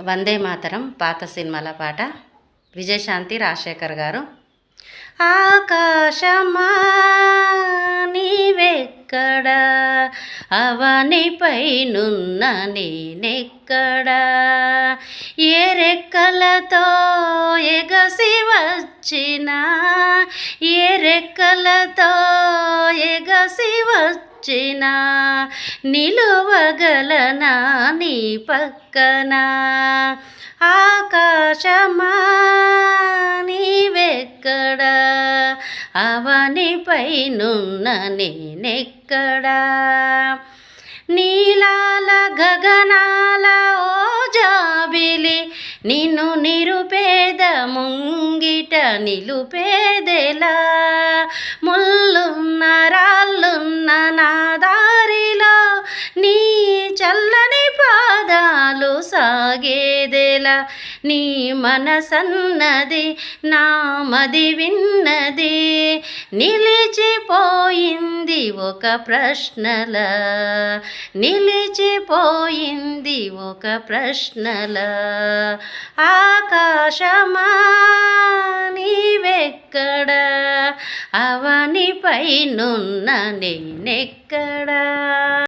వందే మాతరం పాత సినిమాల పాట. విజయశాంతి రాజశేఖర్ గారు. ఆకాశమా అవనిపైనున్న నేనెక్కడ? ఏ రెక్కలతో ఎగసి వచ్చిన ఏ రెక్కలతో ఎగసి వచ్చిన నిలువగలనా నీ పక్కన? ఆకాశమా నీవెక్కడ? అవనిపైనున్న నేనెక్కడా నీలాల గగనాల ఓ జాబిలి నిన్ను నిరుపేద ముంగిట నిలుపేదెలా. ముల్లున్న రాళ్ళున్న నా దారిలో నీ చల్లని పాదాలు సాగేదెలా. నీ మనసన్నది నా మది విన్నది. నిలిచిపోయింది ఒక ప్రశ్నల నిలిచిపోయింది ఒక ప్రశ్నల. ఆకాశమా నీవెక్కడ? అవనిపైనున్న నేనెక్కడా